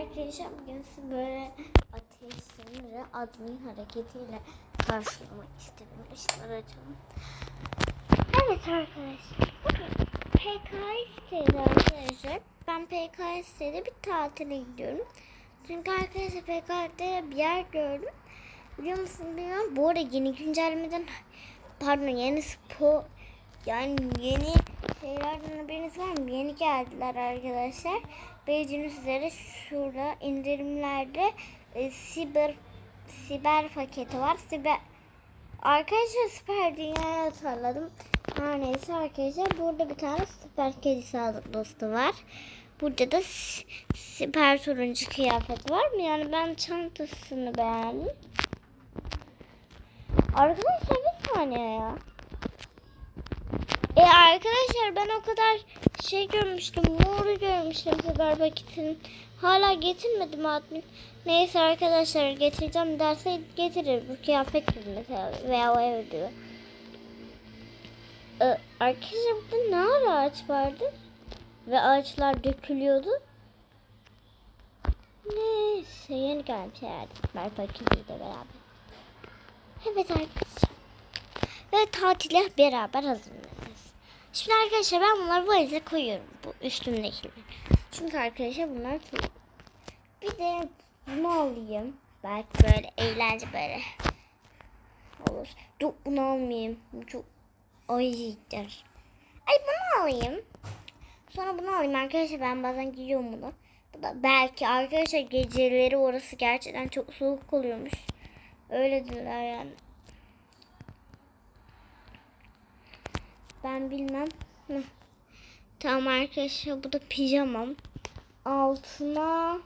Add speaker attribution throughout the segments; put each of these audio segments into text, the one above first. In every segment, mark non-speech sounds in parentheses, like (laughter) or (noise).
Speaker 1: arkadaşlar bugün sizi böyle ateşleri admin hareketiyle karşılamak istedim. Işıkları açalım. Evet arkadaşlar. Bugün PKS'de arkadaşlar. Ben PKS'de bir tatile gidiyorum. Çünkü arkadaşlar PKS'de bir yer gördüm. Biliyor musun bilmiyorum. Bu arada yeni güncellemeden pardon yeni spor yani yeni şeylerden haberiniz var mı? Yeni geldiler arkadaşlar. Bildiğiniz üzere şurada indirimlerde e, siber siber paketi var. Siber Arkadaşlar süper dünyayı hatırladım. Her neyse arkadaşlar burada bir tane süper kedi sağlık dostu var. Burada da süper turuncu kıyafet var mı? Yani ben çantasını beğendim. Arkadaşlar bir saniye ya. E arkadaşlar ben o kadar şey görmüştüm. Moru görmüştüm süper paketin. Hala getirmedim admin. Neyse arkadaşlar getireceğim derse getirir. Bu kıyafet gibi mesela veya o ev diyor. Ee, arkadaşlar burada ne ara ağaç vardı? Ve ağaçlar dökülüyordu. Neyse yeni gelmiş herhalde. Süper paketiyle beraber. Evet arkadaşlar. Ve tatile beraber hazırlanacağız. Şimdi arkadaşlar ben bunları valize koyuyorum. Bu üstümdekileri. Çünkü arkadaşlar bunlar çok. Bir de bunu alayım. Belki böyle eğlence böyle olur. Dur bunu almayayım. Çok ayıcıdır. Ay bunu alayım. Sonra bunu alayım arkadaşlar ben bazen giyiyorum bunu. Bu da belki arkadaşlar geceleri orası gerçekten çok soğuk oluyormuş. Öyle diyorlar yani. Ben bilmem. Heh. Tamam arkadaşlar bu da pijamam. Altına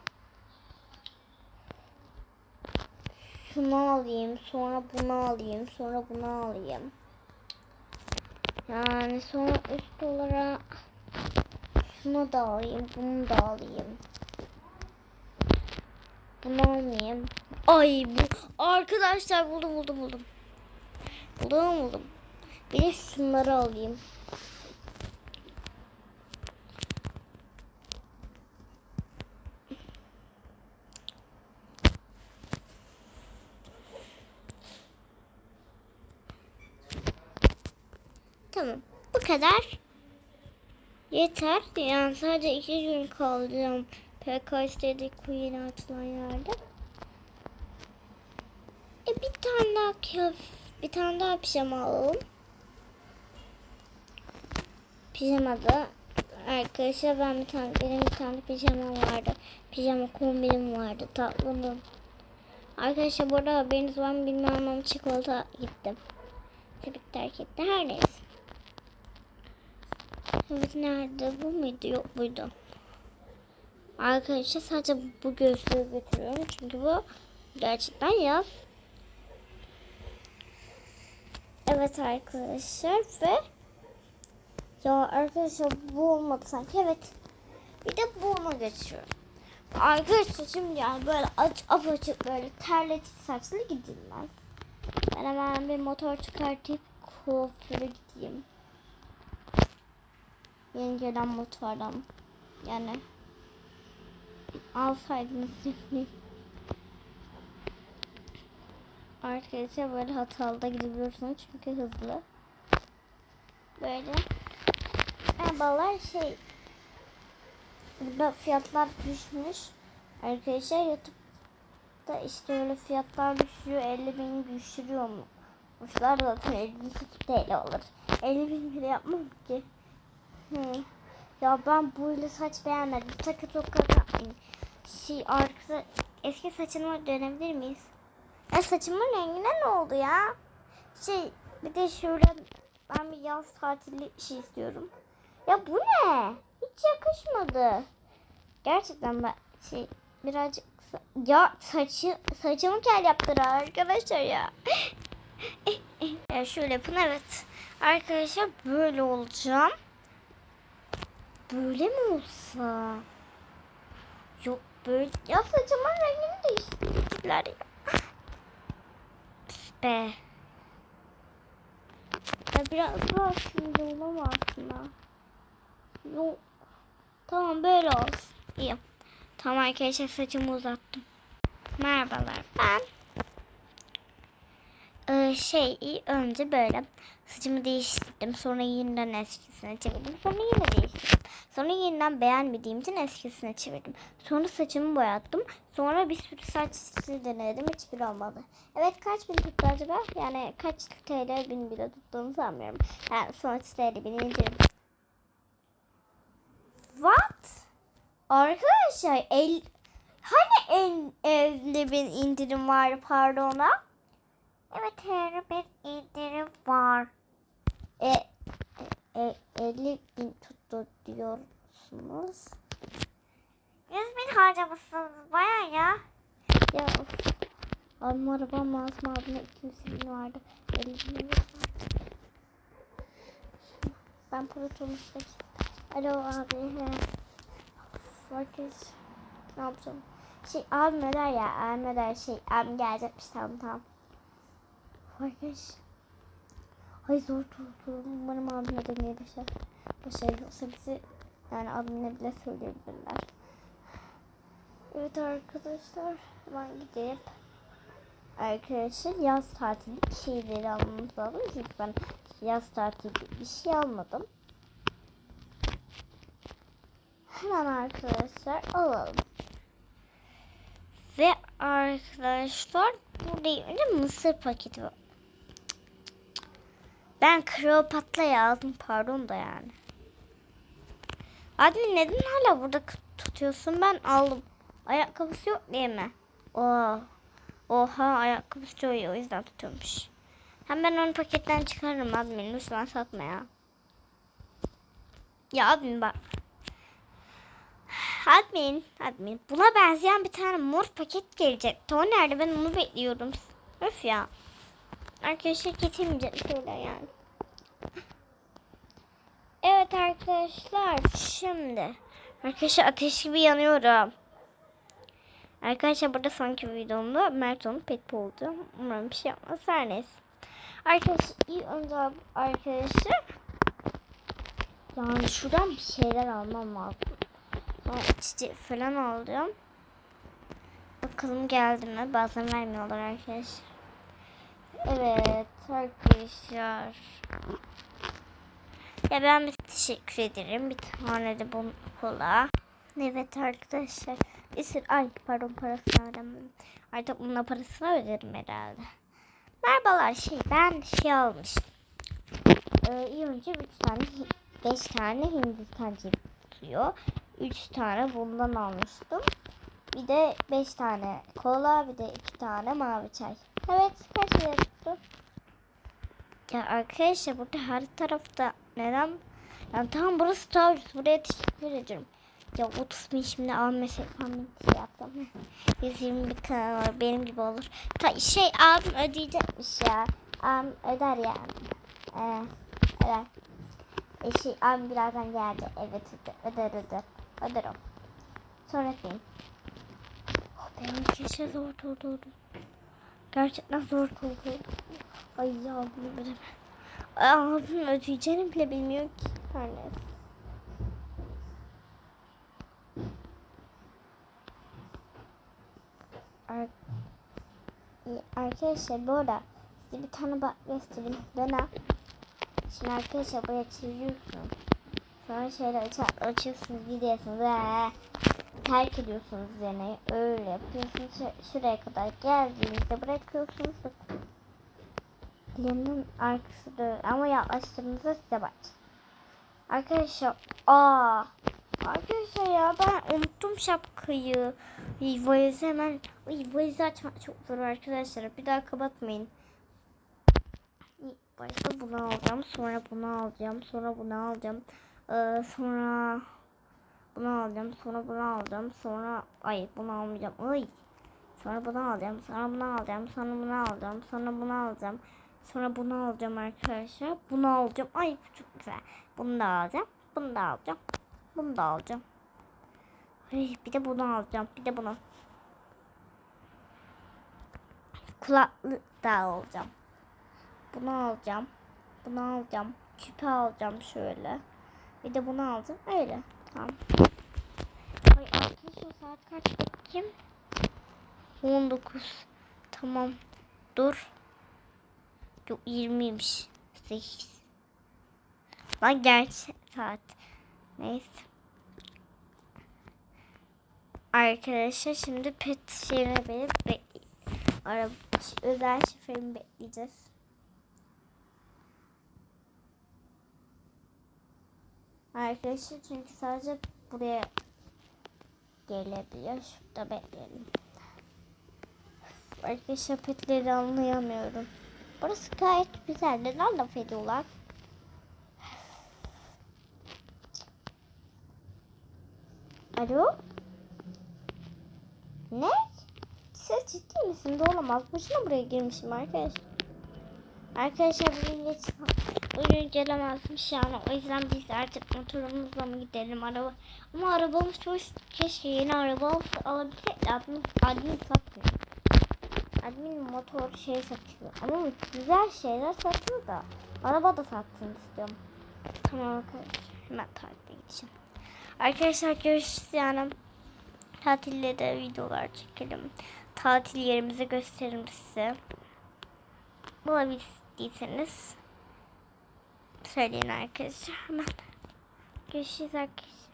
Speaker 1: şunu alayım, sonra bunu alayım, sonra bunu alayım. Yani sonra üst olarak şunu da alayım, bunu da alayım. Bunu almayayım. Ay bu arkadaşlar buldum buldum buldum. Buldum buldum. Bir de şunları alayım. Tamam. Bu kadar. Yeter. Yani sadece iki gün kalacağım. PKS'de yeni açılan yerde. E bir tane daha kıyaf bir tane daha pijama alalım. Pijamada arkadaşlar ben bir tane benim bir tane pijama vardı. Pijama kombinim vardı tatlının. Arkadaşlar burada haberiniz var mı bilmem çikolata gittim. Tabii terk etti. Her neyse. Evet nerede? Bu muydu? Yok buydu. Arkadaşlar sadece bu gözlüğü götürüyorum. Çünkü bu gerçekten yaz. Evet arkadaşlar ve ya arkadaşlar bu olmadı sanki. Evet. Bir de bunu götürüyorum. Arkadaşlar şimdi yani böyle aç apaçık böyle terletici saçlı gidilmez. Ben hemen bir motor çıkartıp kuaföre gideyim. Yeni gelen motordan. Yani alsaydınız şimdi. Arkadaşlar böyle hatalı gidebiliyorsunuz çünkü hızlı. Böyle. Merhabalar şey. Burada fiyatlar düşmüş. Arkadaşlar YouTube'da işte öyle fiyatlar düşüyor. 50 bin düşürüyor mu? Uçlar zaten 58 TL olur. 50 bin bile yapmam ki. Hı. Ya ben böyle saç beğenmedim. Takı toka yapmayayım. Şey arkada eski saçıma dönebilir miyiz? Ya saçımın rengine ne oldu ya? Şey bir de şöyle ben bir yaz tatili şey istiyorum. Ya bu ne? Hiç yakışmadı. Gerçekten ben şey birazcık ya saçı saçımı kel yaptılar arkadaşlar ya. (laughs) ya şöyle yapın evet. Arkadaşlar böyle olacağım. Böyle mi olsa? Yok böyle. Ya saçımın rengini değiştirdiler ya. Be. Ya biraz daha şimdi olamaz aslında. Yok. Tamam böyle olsun. İyi. Tamam arkadaşlar saçımı uzattım. Merhabalar ben. Ee, şey önce böyle saçımı değiştirdim. Sonra yeniden eskisine çevirdim. Sonra yine değiştirdim. Sonra yeniden beğenmediğim için eskisine çevirdim. Sonra saçımı boyattım. Sonra bir sürü saç stili denedim. Hiçbir olmadı. Evet kaç bin tuttu acaba? Yani kaç TL bin bile tuttuğunu sanmıyorum. Yani sonuçta 50 bin indirim. Arkadaşlar el, hani en 50 bin indirim var pardona? Evet her bir indirim var. E, e, e, 50 bin tuttu diyorsunuz. 100 bin harcamışsınız baya ya. Ya of. Abim arabam lazım abime 200 bin vardı. 50 bin vardı. Ben protonustaki. Alo abi. He. Ne yapacağım? Şey der ya? Der şey abim gelecekmiş tamam tamam. Herkes. Ay zor tuttu. Umarım abim ne demeye başar. Başarı yoksa bizi yani abimle bile söyleyebilirler. Evet arkadaşlar hemen gidip arkadaşlar yaz tatili şeyleri almamız lazım. Çünkü ben yaz tatili bir şey almadım. Hemen arkadaşlar alalım. Ve arkadaşlar burada önce mısır paketi var. Ben Kleopatra'yı aldım pardon da yani. Admin neden hala burada tutuyorsun? Ben aldım. Ayakkabısı yok değil mi? Oha. Oha ayakkabısı çok iyi o yüzden tutuyormuş. Hem ben onu paketten çıkarırım admin lütfen satma ya. Ya admin bak. Admin, admin. Buna benzeyen bir tane mor paket gelecek. O nerede? Ben onu bekliyorum. Öf ya. Arkadaşlar getirmeyecek şeyler yani. Evet arkadaşlar şimdi. Arkadaşlar ateş gibi yanıyorum. Arkadaşlar burada sonraki videomda Merton'un pet oldu. Umarım bir şey yapmaz. Her neyse. Arkadaşlar iyi önce arkadaşlar. Yani şuradan bir şeyler almam lazım. İçici falan alacağım. Bakalım geldi mi? Bazen vermiyorlar arkadaşlar. Evet arkadaşlar. Ya ben bir teşekkür ederim. Bir tane de bu kola. Evet arkadaşlar. Isır, ay pardon parasını ödemedim. Artık bununla parasını öderim herhalde. Merhabalar şey ben şey almıştım. Ee, iyi önce 3 tane 5 tane Hindistan cevizi tutuyor. 3 tane bundan almıştım. Bir de 5 tane kola bir de 2 tane mavi çay. Evet kaç lira tuttu? Ya arkadaşlar burada her tarafta neden? Yani tam burası ucuz. Buraya teşekkür ederim. Ya 30 bin şimdi almasak falan şey yapsam. (laughs) 120 bir kanal var. Benim gibi olur. Ta, şey abim ödeyecekmiş ya. Abim öder yani. Ee, öder. E şey abim birazdan geldi. Evet öder öder öder. O. Sonra film. Oh, benim keşke zor oldu. Gerçekten zor oldu. Ay ya bunu ödeme. Abim ödeyeceğini bile bilmiyor ki. Her neyse. Ar arkadaşlar bu arada size bir tane bak göstereyim. Dönem. Şimdi arkadaşlar buraya çeviriyorsunuz. Sonra şöyle aç açıyorsunuz gidiyorsunuz. Ee, terk ediyorsunuz üzerine. Öyle yapıyorsunuz. Ş şuraya kadar geldiğinizde bırakıyorsunuz. Yanın arkası da ama yaklaştığınızda size bak. Arkadaşlar aa Arkadaşlar ya ben unuttum şapkayı. Ay, valizi hemen ay, valizi açmak çok zor arkadaşlar. Bir daha kapatmayın. İlk başta bunu alacağım. Sonra bunu alacağım. Sonra bunu alacağım. Ee, sonra bunu alacağım. Sonra bunu alacağım. Sonra ay bunu almayacağım. Ay. Sonra bunu alacağım. Sonra bunu alacağım. Sonra bunu alacağım. Sonra bunu alacağım. Sonra bunu alacağım arkadaşlar. Bunu alacağım. Ay bu çok güzel. Bunu da alacağım. Bunu da alacağım. Bunu da alacağım. Ay, bir de bunu alacağım. Bir de bunu. Kulaklık da alacağım. Bunu alacağım. Bunu alacağım. Küpe alacağım şöyle. Bir de bunu alacağım. Öyle. Tamam. Ay arkadaşlar saat kaç bakayım? 19. Tamam. Dur. Yok 20'ymiş. 8. Lan gerçek saat. Neyse. Arkadaşlar şimdi pet şehrine benim bekle araba özel şoförümü bekleyeceğiz. Arkadaşlar çünkü sadece buraya gelebiliyor. Şurada bekleyelim. Arkadaşlar petleri anlayamıyorum. Burası gayet güzel. Neden laf ediyorlar? Alo? Ne? Siz ciddi misin? De olamaz. Boşuna buraya girmişim arkadaşlar. Arkadaşlar bugün geç bugün gelemezmiş yani. O yüzden biz artık motorumuzla mı gidelim araba. Ama arabamız çok keşke yeni araba al- alabilsek. Admin, admin satmıyor. Admin motor şey satıyor. Ama güzel şeyler satıyor da. Araba da satsın istiyorum. Tamam arkadaşlar. Hemen tatile gideceğim. Arkadaşlar görüşürüz yani. Tatilde de videolar çekelim. Tatil yerimizi gösteririm size. Bulabildiyseniz söyleyin arkadaşlar. Hemen görüşürüz arkadaşlar.